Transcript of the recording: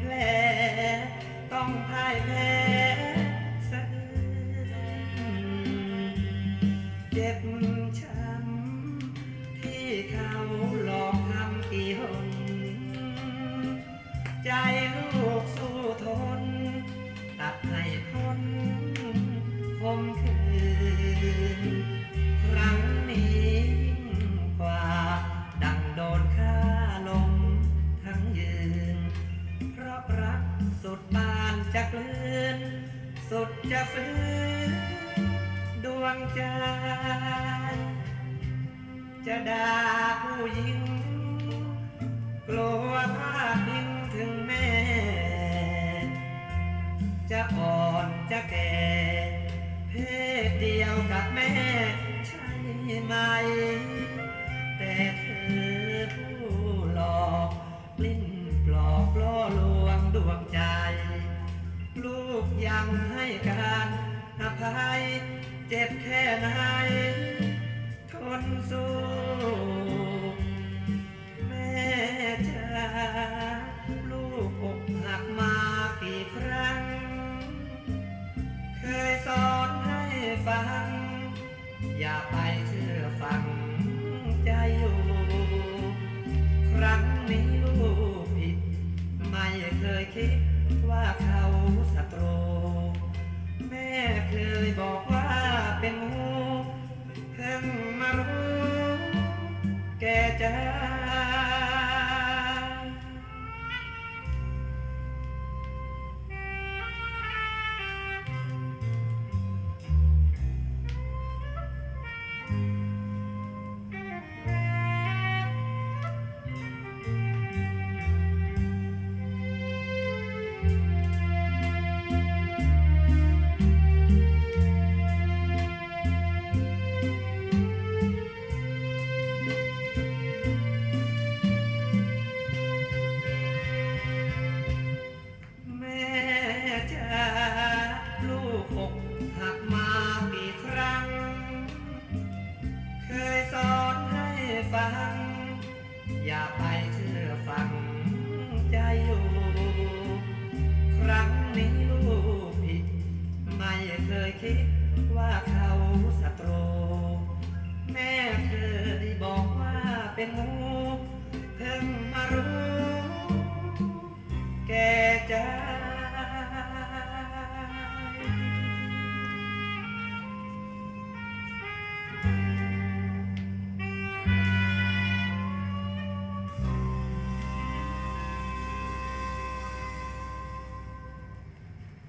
แผลต้องพ่ายแพ้สะอื้นเจ็บช้ำที่เขาหลอกทำกี่หนใจลูกสู้ทน ตัดให้พ้นคมคืน จะกลืนสุดจะฟื้นดวงใจ จะด่าผู้หญิง กลัวพาดพิงถึงแม่ จะอ่อนจะแก่ เพศเดียวกับแม่ใช่ไหม แต่เธอผู้หลอกลิ้นปลอกล่อลวงดวงใจ ลูกยังให้การอภัยเจ็บแค่ไหน ทนสู้แม่จ๋าลูกอกหักมากี่ครั้ง เคยสอนให้ฟัง อย่าไปเชื่อฟังใจอยู่ ครั้งนี้ลูกผิด ไม่เคยคิด เป็น หักมากี่ครั้ง เคยสอนให้ฟัง อย่าไปเชื่อฟังใจอยู่ ครั้งนี้ลูกผิด ไม่เคยคิดว่าเขาศัตรู แม่เคยบอกว่าเป็นงูเพิ่งมารู้